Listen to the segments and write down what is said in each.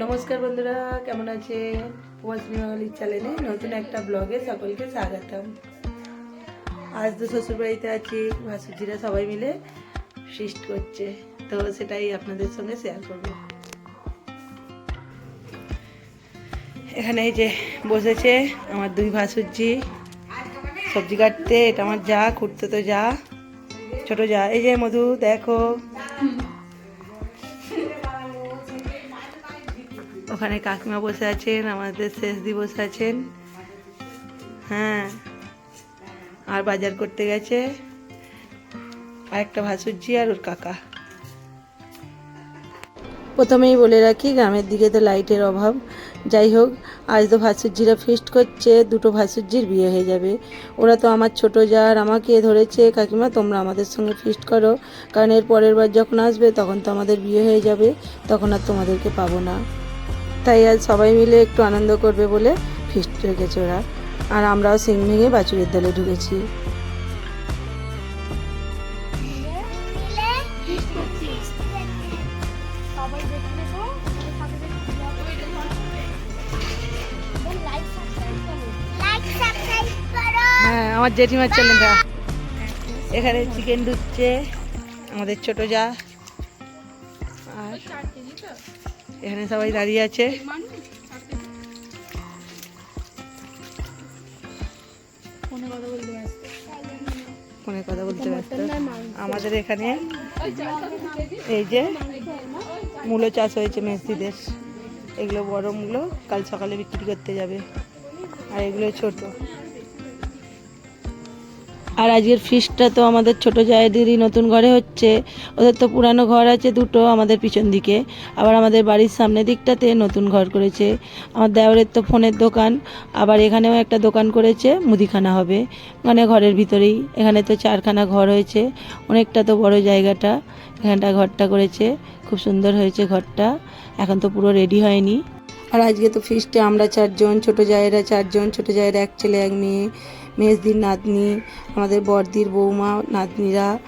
নমস্কার বন্ধুরা, কেমন আছে? উমাশ্রী বাঙালির চ্যানেলে নতুন একটা ব্লগে সকলকে স্বাগতম। আজ তো শ্বশুরবাড়িতে আছি, ভাসুজিরা সবাই মিলে ফিস্ট করছে, তো সেটাই আপনাদের সঙ্গে শেয়ার করব। এখানে যে বসেছে আমার দুই ভাসুজি। সবজি কাটতে, এটা আমার যা, খুঁড়তে তো যা, ছোট যা। এই যে মধু, দেখো। ওখানে কাকিমা বসে আছেন, আমাদের শেষ দি বসে আছেন। হ্যাঁ আর বাজার করতে গেছে আর একটা ভাসুরজি আর ওর কাকা। প্রথমেই বলে রাখি, গ্রামের দিকে তো লাইটের অভাব। যাই হোক, আজ তো ভাসুরজিরা ফিস্ট করছে, দুটো ভাসুরজির বিয়ে হয়ে যাবে। ওরা তো আমার ছোট যা আর আমাকে ধরেছে। কাকিমা, তোমরা আমাদের সঙ্গে ফিস্ট করো। কারণ এর পরের বার যখন আসবে, তখন তো আমাদের বিয়ে হয়ে যাবে, তখন আর তোমাদেরকে পাবো না। তাই আজ সবাই মিলে একটু আনন্দ করবে বলে ফিস্ট রেখেছে ওরা। আর আমরাও সিং ভেঙে বাছুরের দলে ঢুকেছি। হ্যাঁ আমার জেঠিমার চ্যানেলটা এখানে চিকেন ঢুকছে, আমাদের ছোট যা। আর এখানে সবাই দাঁড়িয়ে আছে। ফোনে কথা বলতে ব্যস্ত। আমাদের এখানে এই যে মূলো চাষ হয়েছে মেসিদের। এগুলো বড় মূলো কাল সকালে বিক্রি করতে যাবে। আর এগুলো ছোট। আর আজকের ফিসটা তো আমাদের ছোট জায়েদেরই নতুন ঘরে হচ্ছে। ওদের তো পুরানো ঘর আছে দুটো আমাদের পিছন দিকে। আবার আমাদের বাড়ির সামনের দিকটাতে নতুন ঘর করেছে। আমার দেওরের তো ফোনের দোকান। আবার এখানেও একটা দোকান করেছে, মুদিখানা হবে। মানে ঘরের ভিতরেই। এখানে তো চারখানা ঘর হয়েছে। অনেকটা তো বড় জায়গাটা। এখানটা ঘরটা করেছে। খুব সুন্দর হয়েছে ঘরটা। এখন তো পুরো রেডি হয়নি। আর আজকে তো ফিস্টে আমরা চারজন, ছোট জায়েরা চারজন, ছোট জায়ের এক ছেলে, এক মেয়ে। মেজদির নাতনি, আমাদের বড়দির বৌমা, নাতনিরা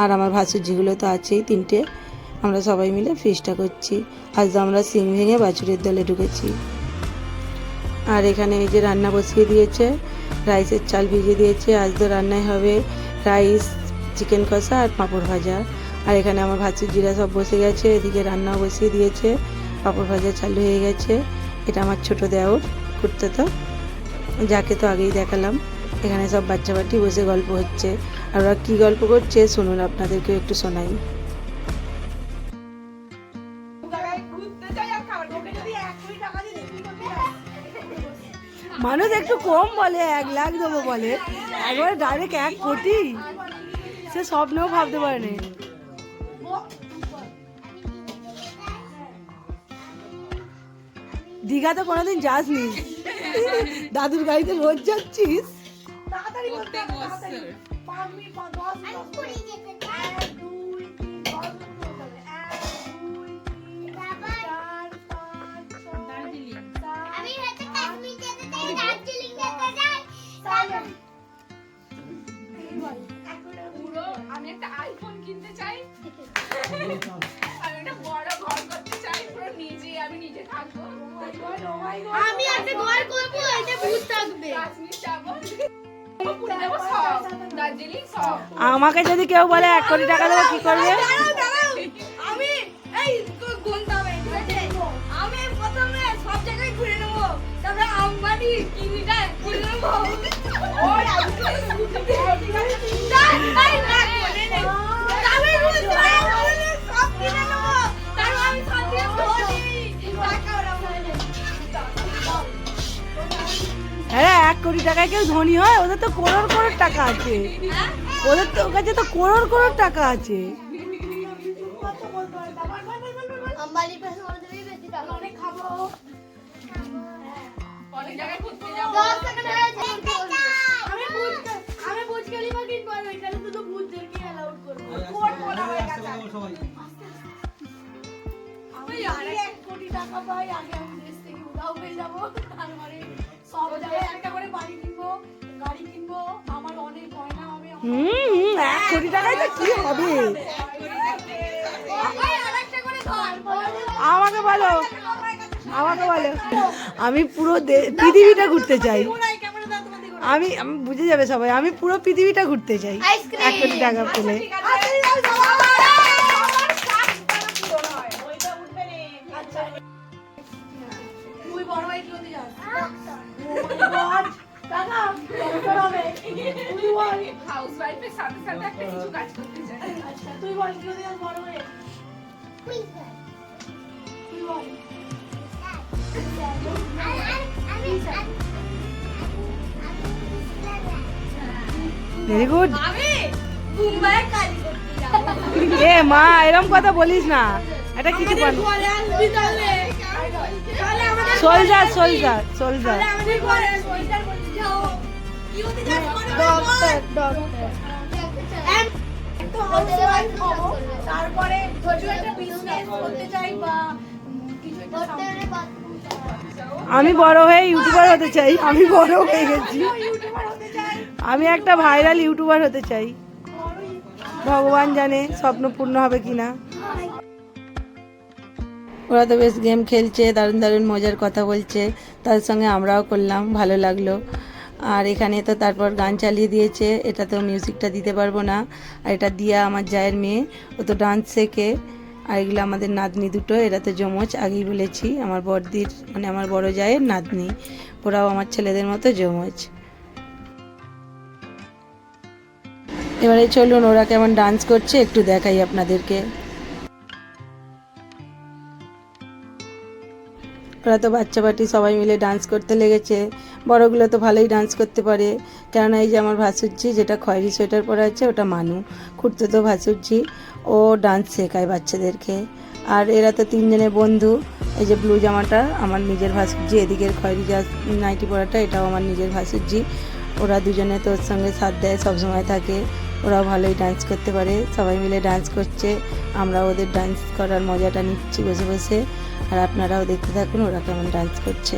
আর আমার ভাসুজিগুলো তো আছেই, তিনটে। আমরা সবাই মিলে ফিস্টটা করছি। আজ আমরা সিং ভেঙে বাছুরের দলে ঢুকেছি। আর এখানে এই যে রান্না বসিয়ে দিয়েছে, রাইসের চাল ভিজিয়ে দিয়েছে। আজ তো রান্নায় হবে রাইস, চিকেন কষা আর পাঁপড় ভাজা। আর এখানে আমার ভাসুজিরা সব বসে গেছে, এদিকে রান্নাও বসিয়ে দিয়েছে। পাঁপড় ভাজা চালু হয়ে গেছে। এটা আমার ছোট দেওর, করতে তো। যাকে তো আগেই দেখালাম। এখানে সব বাচ্চা বাটি বসে গল্প হচ্ছে। আর ওরা কী গল্প করছে শুনুন আপনাদেরকে একটু শোনাই। মানুষ একটু কম বলে, এক লাখ দেবো বলে। একবারে ডাইরেক্ট এক কোটি। সে স্বপ্নেও ভাবতে পারেনি দীঘা তো কোনোদিন যাসনি। দাদুর গাড়িতে রোজ যাচ্ছিস? তাড়াতাড়ি বলতে হবে, আমাকে যদি কেউ বলে এক কোটি টাকা দেবো কি করবে? আমি কোটি টাকায় কেউ ধনী হয়, ওদের তো করোড় করোড় টাকা আছে। ওদের তো কাছে তো করোড় করোড় টাকা আছে। টাকা পাই আগে আমি দেশ থেকে উধাও হয়ে যাব তারপরে সব জায়গায় হুম এক কোটি টাকায় তো কি হবে? আমাকে বলো আমাকে বলো। আমি পুরো দে- পৃথিবীটা ঘুরতে চাই। আমি আমি বুঝে যাবে সবাই আমি পুরো পৃথিবীটা ঘুরতে চাই। এক কোটি টাকা পেলে। তুই বড় বল। হাউস ওয়াইফের সাথে সাথে একটা কিছু কাজ করতে চাই। আচ্ছা তুই বল কি হতে বড় হয়ে। তুই বল। ভেরি গুড এ মা এরম কথা বলিস না। এটা কিছু আমাদের সোলজার সোলজার সোলজার আমি বড় হয়ে ইউটিউবার হতে চাই। আমি বড় হয়ে গেছি। আমি একটা ভাইরাল ইউটিউবার হতে চাই। ভগবান জানে স্বপ্ন পূর্ণ হবে কিনা। ওরা তো বেশ গেম খেলছে, দারুণ দারুণ মজার কথা বলছে। তাদের সঙ্গে আমরাও করলাম, ভালো লাগল। আর এখানে তো তারপর গান চালিয়ে দিয়েছে এটা তো মিউজিকটা দিতে পারব না। আর এটা দিয়া আমার জায়ের মেয়ে, ও তো ডান্স শেখে। আর এগুলো আমাদের নাতনি দুটো, এরা তো জমজ আগেই বলেছি, আমার বড়দির মানে আমার বড় জায়ের নাতনি। ওরাও আমার ছেলেদের মতো জমজ এবারে চলুন, ওরা কেমন ডান্স করছে, একটু দেখাই আপনাদেরকে। ওরা তো বাচ্চা বাটি সবাই মিলে ডান্স করতে লেগেছে। বড়গুলো তো ভালোই ডান্স করতে পারে। কেননা এই যে আমার ভাসুরজি, যেটা খয়েরি সোয়েটার পরে আছে, ওটা মানু। খুঁড়তে তো ভাসুরজি। ও ডান্স শেখায় বাচ্চাদেরকে। আর এরা তো তিনজনের বন্ধু। এই যে ব্লু জামাটা আমার নিজের ভাসুরজি, এদিকের খয়েরি যা নাইটি পরাটা, এটাও আমার নিজের ভাসুরজি। ওরা দুজনে তোর সঙ্গে সাথ দেয়, সবসময় থাকে। ওরাও ভালোই ডান্স করতে পারে। সবাই মিলে ডান্স করছে। আমরা ওদের ডান্স করার মজাটা নিচ্ছি বসে বসে। আর আপনারাও দেখতে থাকুন ওরা কেমন ডান্স করছে।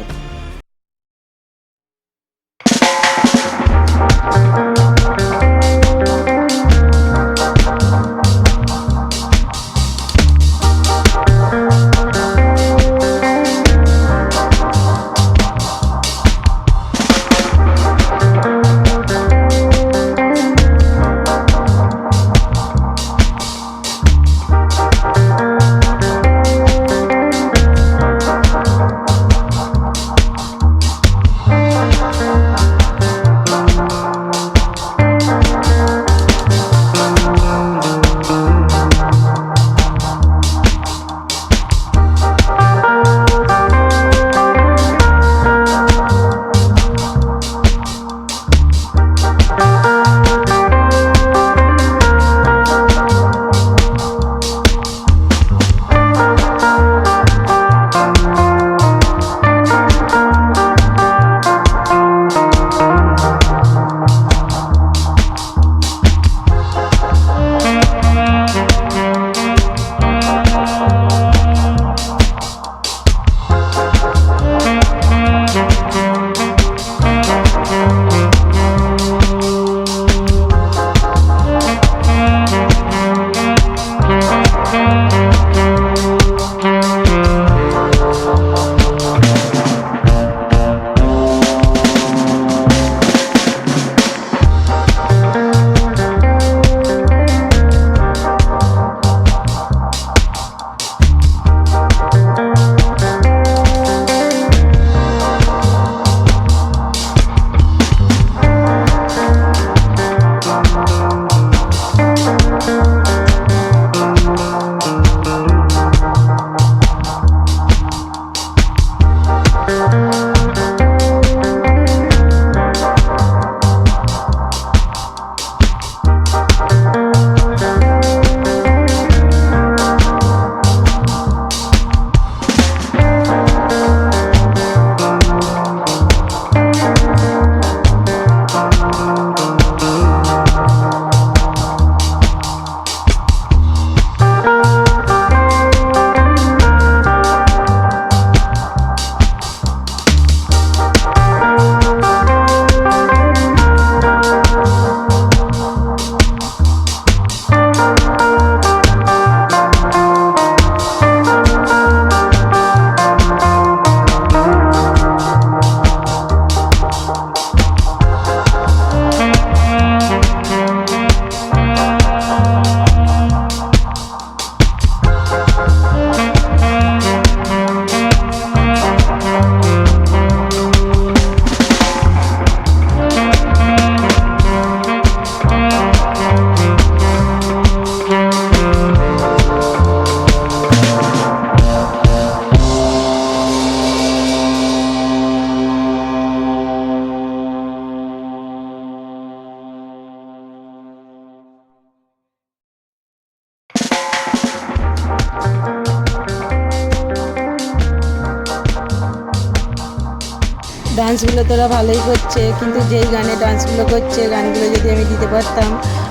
ডান্সগুলো তোরা ভালোই করছে, কিন্তু যেই গানে ডান্সগুলো করছে, গানগুলো যদি আমি দিতে পারতাম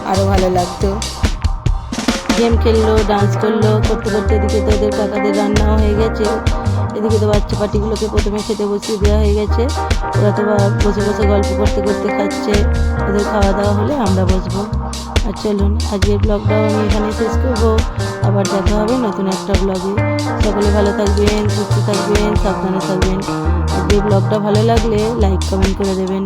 আরও ভালো লাগতো। গেম খেললো, ডান্স করল, করতে করতে এদিকে তো ওদের কাকাদের রান্নাও হয়ে গেছে। এদিকে তো বাচ্চা পার্টিগুলোকে প্রথমে খেতে বসিয়ে দেওয়া হয়ে গেছে। ওরা তো বসে বসে গল্প করতে করতে খাচ্ছে। ওদের খাওয়া দাওয়া হলে আমরা বসবো। আর চলুন, আজকের ব্লগটা আমি এখানে শেষ করব। আবার দেখা হবে নতুন একটা ব্লগে সকলে ভালো থাকবেন, সুস্থ থাকবেন, সাবধানে থাকবেন। আজকের ব্লগটা ভালো লাগলে লাইক কমেন্ট করে দেবেন।